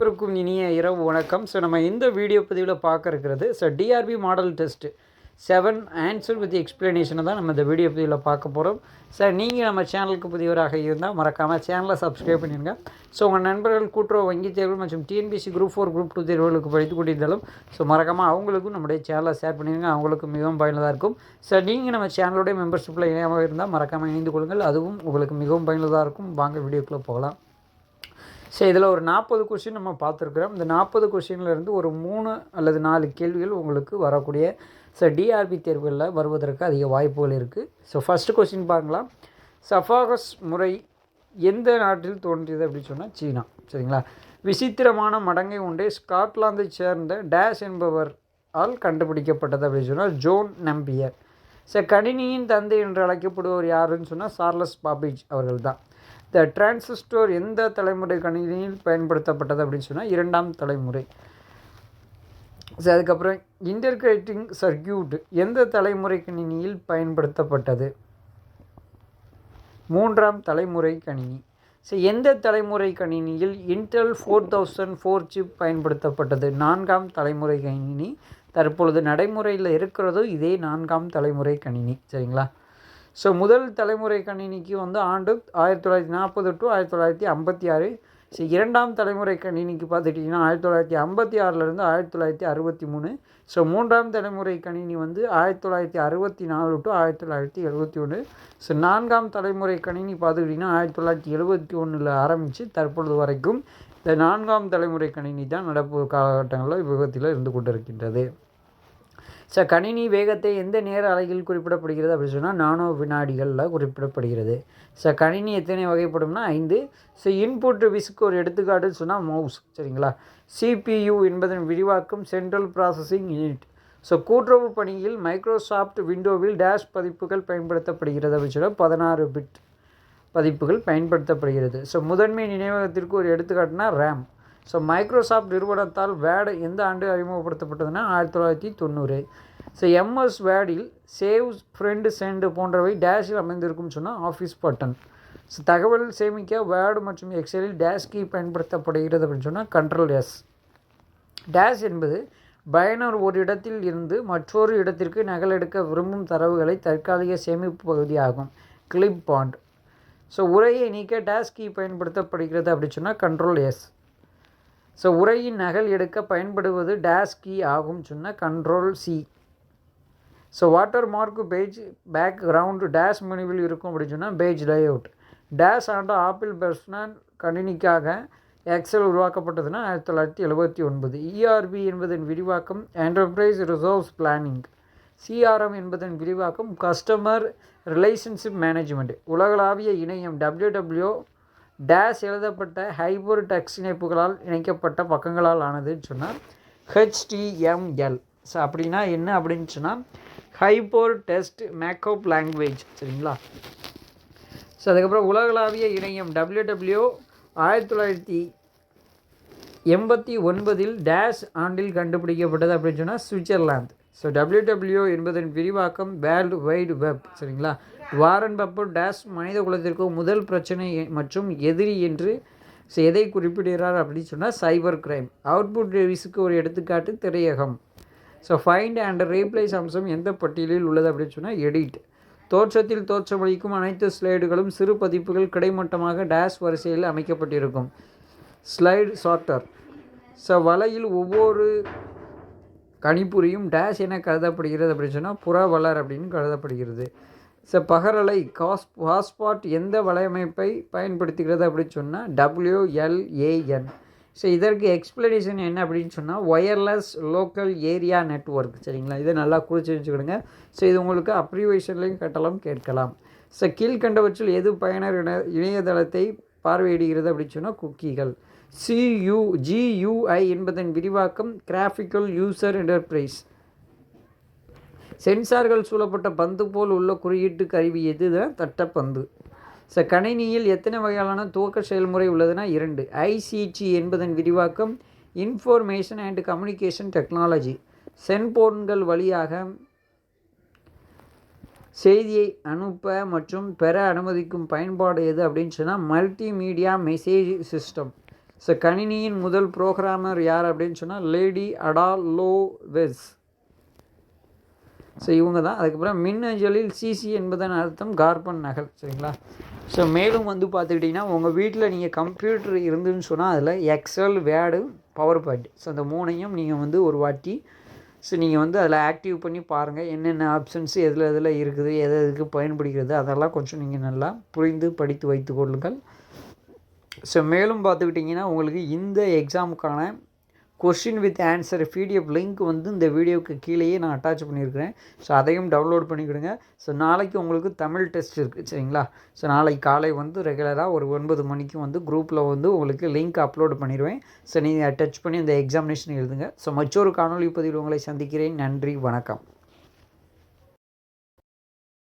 அனைவருக்கும் இனிய இரவு வணக்கம். ஸோ நம்ம இந்த வீடியோ பதிவில் பார்க்க இருக்கிறது so TRB model test seven answer with எக்ஸ்பிளனேஷனை தான் நம்ம இந்த வீடியோ பதிவில் பார்க்க போகிறோம் சார் நீங்கள் நம்ம சேனலுக்கு புதியவராக இருந்தால் மறக்காமல் சேனலை சப்ஸ்கிரைப் பண்ணிடுங்க. ஸோ உங்கள் நண்பர்கள் கூட்டுறவு வங்கி தேர்வு மற்றும் TNPSC group four group two தேர்வுகளுக்கு படித்து கொண்டிருந்தாலும் ஸோ மறக்காமல் அவங்களுக்கும் நம்முடைய சேனலை ஷேர் பண்ணிடுங்க. அவங்களுக்கு மிகவும் பயனுள்ளதாக இருக்கும். சார் நீங்கள் நம்ம சேனலோடைய மெம்பர்ஷிப்பில் இணையமாக இருந்தால் மறக்காமல் இணைந்து கொள்ளுங்கள். அதுவும் உங்களுக்கு மிகவும் பயனுள்ளதாக இருக்கும். வாங்க வீடியோக்குள்ளே போகலாம். சரி இதில் ஒரு நாற்பது கொஷின் நம்ம பார்த்துருக்குறோம். இந்த நாற்பது கொஷின்லேருந்து ஒரு மூணு அல்லது நாலு கேள்விகள் உங்களுக்கு வரக்கூடிய ஸோ டிஆர்பி தேர்வுகளில் வருவதற்கு அதிக வாய்ப்புகள் இருக்குது ஸோ ஃபஸ்ட்டு கொஸ்டின் பாருங்களா சஃபாகஸ் முறை எந்த நாட்டில் தோன்றியது அப்படின்னு சொன்னால் சீனா. சரிங்களா? விசித்திரமான மடங்கை ஒன்றை ஸ்காட்லாந்தை சேர்ந்த டேஷ் என்பவர் ஆல் கண்டுபிடிக்கப்பட்டது அப்படின்னு சொன்னால் ஜோன் நம்பியர். ஸோ கணினியின் தந்தை என்று அழைக்கப்படுவர் யாருன்னு சொன்னால் சார்லஸ் பாபிஜ் அவர்கள் தான் த டிரான்சிஸ்டோர் எந்த தலைமுறை கணினியில் பயன்படுத்தப்பட்டது அப்படின்னு சொன்னால் இரண்டாம் தலைமுறை. ஸோ அதுக்கப்புறம் இன்டர்கிரேட்டிங் சர்க்கியூட் எந்த தலைமுறை கணினியில் பயன்படுத்தப்பட்டது? மூன்றாம் தலைமுறை கணினி. ஸோ எந்த தலைமுறை கணினியில் Intel four thousand four chip பயன்படுத்தப்பட்டது? நான்காம் தலைமுறை கணினி தற்பொழுது நடைமுறையில் இருக்கிறதோ இதே நான்காம் தலைமுறை கணினி. சரிங்களா? ஸோ முதல் தலைமுறை கணினிக்கு வந்து ஆண்டு ஆயிரத்தி தொள்ளாயிரத்தி நாற்பது டு ஆயிரத்தி தொள்ளாயிரத்தி ஐம்பத்தி ஆறு. ஸோ இரண்டாம் தலைமுறை கணினிக்கு பார்த்துட்டிங்கன்னா ஆயிரத்தி தொள்ளாயிரத்தி ஐம்பத்தி ஆறிலிருந்து ஆயிரத்தி தொள்ளாயிரத்தி அறுபத்தி மூணு. ஸோ மூன்றாம் தலைமுறை கணினி வந்து ஆயிரத்தி தொள்ளாயிரத்தி அறுபத்தி நாலு டு ஆயிரத்தி தொள்ளாயிரத்தி எழுபத்தி ஒன்று. ஸோ நான்காம் தலைமுறை கணினி பார்த்துக்கிட்டிங்கன்னா ஆயிரத்தி தொள்ளாயிரத்தி எழுபத்தி ஒன்றில் ஆரம்பித்து தற்பொழுது வரைக்கும் இந்த நான்காம் தலைமுறை கணினி தான் நடப்பு காலகட்டங்களில் விபத்தில் இருந்து கொண்டிருக்கின்றது. ஸோ கணினி வேகத்தை எந்த நேர அலையில் குறிப்பிடப்படுகிறது அப்படின்னு சொன்னால் நானோ வினாடிகளில் குறிப்பிடப்படுகிறது. ஸோ கணினி எத்தனை வகைப்படும்னா ஐந்து. ஸோ இன்புட் விஸ்க்கு ஒரு எடுத்துக்காட்டுன்னு சொன்னால் மவுஸ் சரிங்களா? சிபியு என்பதன் விரிவாக்கம் சென்ட்ரல் ப்ராசஸிங் யூனிட் ஸோ கூட்டுறவு பணியில் மைக்ரோசாஃப்ட் விண்டோவில் டேஷ் பதிப்புகள் பயன்படுத்தப்படுகிறது அப்படின்னு சொன்னால் பதினாறு பிட் பதிப்புகள் பயன்படுத்தப்படுகிறது. ஸோ முதன்மை நினைவகத்திற்கு ஒரு எடுத்துக்காட்டுனா ரேம் ஸோ மைக்ரோசாஃப்ட் நிறுவனத்தால் வேர்டு எந்த ஆண்டு அறிமுகப்படுத்தப்பட்டதுன்னா ஆயிரத்தி தொள்ளாயிரத்தி தொண்ணூறு. ஸோ எம்எஸ் வேர்டில் சேவ் ஃப்ரெண்டு சென்டு போன்றவை டேஷில் அமைந்திருக்கும்னு சொன்னால் ஆஃபீஸ் பட்டன் ஸோ தகவல் சேமிக்க வேர்டு மற்றும் எக்ஸலில் டேஷ் கீ பயன்படுத்தப்படுகிறது அப்படின்னு சொன்னால் கண்ட்ரோல் எஸ் டேஷ் என்பது பயனர் ஒரு இடத்தில் இருந்து மற்றொரு இடத்திற்கு நகலெடுக்க விரும்பும் தரவுகளை தற்காலிக சேமிப்பு பகுதியாகும். கிளிப் பாண்ட் ஸோ உரையை நீக்க டேஷ் கீ பயன்படுத்தப்படுகிறது அப்படின்னு சொன்னால் கண்ட்ரோல் எஸ் ஸோ உரையின் நகல் எடுக்க பயன்படுவது டேஷ் கீ ஆகும் சொன்னால் control C so water mark page background dash மெனுவில் இருக்கும் அப்படின்னு சொன்னால் பேஜ் லேஅவுட் டேஷ் ஆண்ட ஆப்பிள் பர்சனல் கணினிக்காக எக்ஸல் உருவாக்கப்பட்டதுன்னா ஆயிரத்தி தொள்ளாயிரத்தி எழுபத்தி ஒன்பது. இஆர்பி என்பதன் விரிவாக்கம் என்டர்பிரைஸ் ரிசோர்ஸ் பிளானிங் சிஆர்எம் என்பதன் விரிவாக்கம் கஸ்டமர் ரிலேஷன்ஷிப் மேனேஜ்மெண்ட் உலகளாவிய இணையம் டபிள்யூடபிள்யூ டேஷ் எழுதப்பட்ட ஹைபர் டெக்ஸ் இணைப்புகளால் இணைக்கப்பட்ட பக்கங்களால் ஆனதுன்னு சொன்னால் ஹெச்டிஎம்எல் ஸோ அப்படின்னா என்ன அப்படின்னு சொன்னால் ஹைப்போர் டெஸ்ட் மேக்கப் லாங்குவேஜ் சரிங்களா? ஸோ அதுக்கப்புறம் உலகளாவிய இணையம் டபிள்யூடபிள்யூ ஆயிரத்தி தொள்ளாயிரத்தி எண்பத்தி ஒன்பதில் டேஷ் ஆண்டில் கண்டுபிடிக்கப்பட்டது அப்படின்னு சொன்னால் சுவிட்சர்லாந்து ஸோ டபிள்யூடபிள்யூ என்பதன் விரிவாக்கம் வேர்ல்டு வைடு வெப் சரிங்களா? வாரன் பப்பர் டேஷ் மனித குலத்திற்கு முதல் பிரச்சனை மற்றும் எதிரி என்று எதை குறிப்பிடுகிறார் அப்படின்னு சொன்னால் சைபர் கிரைம் அவுட்புட் ரிவிஸுக்கு ஒரு எடுத்துக்காட்டு திரையகம். ஸோ ஃபைண்ட் அண்ட் ரீப்ளேஸ் அம்சம் எந்த பட்டியலில் உள்ளது அப்படின்னு சொன்னால் எடிட் தோற்றத்தில் தோற்றமளிக்கும் அனைத்து ஸ்லைடுகளும் சிறு பதிப்புகள் கிடைமட்டமாக டேஷ் வரிசையில் அமைக்கப்பட்டிருக்கும். ஸ்லைடு சார்ட்டர் ஸோ வலையில் ஒவ்வொரு கணிப்புரியும் டேஷ் என கருதப்படுகிறது அப்படின்னு சொன்னால் புறவலர் அப்படின்னு கருதப்படுகிறது. ஸோ பகரலை காஸ் பாஸ்பாட் எந்த வலையமைப்பை பயன்படுத்துகிறது அப்படின்னு சொன்னால் டபிள்யூஎல்ஏஎன் ஸோ இதற்கு எக்ஸ்பிளனேஷன் என்ன அப்படின்னு சொன்னால் ஒயர்லெஸ் லோக்கல் ஏரியா நெட்ஒர்க் சரிங்களா? இதை நல்லா குறித்து வச்சுக்கிடுங்க. ஸோ இது உங்களுக்கு அப்ரிவேஷன்லையும் கட்டலாம் கேட்கலாம். ஸோ கீழ்கண்டவற்றில் எது பயனர் இணை இணையதளத்தை பார்வையிடுகிறது அப்படின்னு சொன்னால் குக்கிகள். சியு ஜியூஐ என்பதன் விரிவாக்கம் கிராஃபிக்கல் யூசர் என்டர்பிரைஸ் சென்சார்கள் சூழப்பட்ட பந்து போல் உள்ள குறியீட்டு கருவி எது? தட்டப்பந்து. ச கணினியில் எத்தனை வகையான துவக்க செயல்முறை உள்ளதுன்னா இரண்டு. ஐசிடி என்பதன் விரிவாக்கம் இன்ஃபர்மேஷன் அண்ட் கம்யூனிகேஷன் டெக்னாலஜி சென்போன்கள் வழியாக செய்தியை அனுப்ப மற்றும் பெற அனுமதிக்கும் பயன்பாடு எது அப்படின்னு சொன்னால் மல்டிமீடியா மெசேஜ் சிஸ்டம் ஸோ கணினியின் முதல் ப்ரோக்ராமர் யார் அப்படின்னு சொன்னால் லேடி அடா லோ ஸோ இவங்க தான் அதுக்கப்புறம் மின்னஞ்சலில் சிசி என்பதன் அர்த்தம் கார்பன் நகல் சரிங்களா? ஸோ மேலும் வந்து பார்த்துக்கிட்டிங்கன்னா உங்கள் வீட்டில் நீங்கள் கம்ப்யூட்டர் இருந்துன்னு சொன்னால் அதில் Excel Word PowerPoint so அந்த மூணையும் நீங்கள் வந்து ஒரு வாட்டி ஸோ நீங்கள் வந்து அதில் ஆக்டிவ் பண்ணி பாருங்கள் என்னென்ன ஆப்ஷன்ஸ் எதில் எதில் இருக்குது எது எதுக்கு பயன்படுகிறது அதெல்லாம் கொஞ்சம் நீங்கள் நல்லா புரிந்து படித்து வைத்து கொள்ளுங்கள். ஸோ மேலும் பார்த்துக்கிட்டிங்கன்னா உங்களுக்கு இந்த எக்ஸாமுக்கான question with answer PDF link வந்து இந்த வீடியோவுக்கு கீழேயே நான் அட்டாச் பண்ணியிருக்கிறேன். ஸோ அதையும் டவுன்லோட் பண்ணிக்கிடுங்க. ஸோ நாளைக்கு உங்களுக்கு தமிழ் டெஸ்ட் இருக்குது சரிங்களா? ஸோ நாளைக்கு காலை வந்து ரெகுலராக ஒரு ஒன்பது மணிக்கு வந்து குரூப்பில் வந்து உங்களுக்கு லிங்க் அப்லோட் பண்ணிடுவேன். ஸோ நீங்கள் டச் பண்ணி இந்த எக்ஸாமினேஷன் எழுதுங்க. ஸோ மற்றொரு காணொலி பதிவில் உங்களை சந்திக்கிறேன். நன்றி வணக்கம்.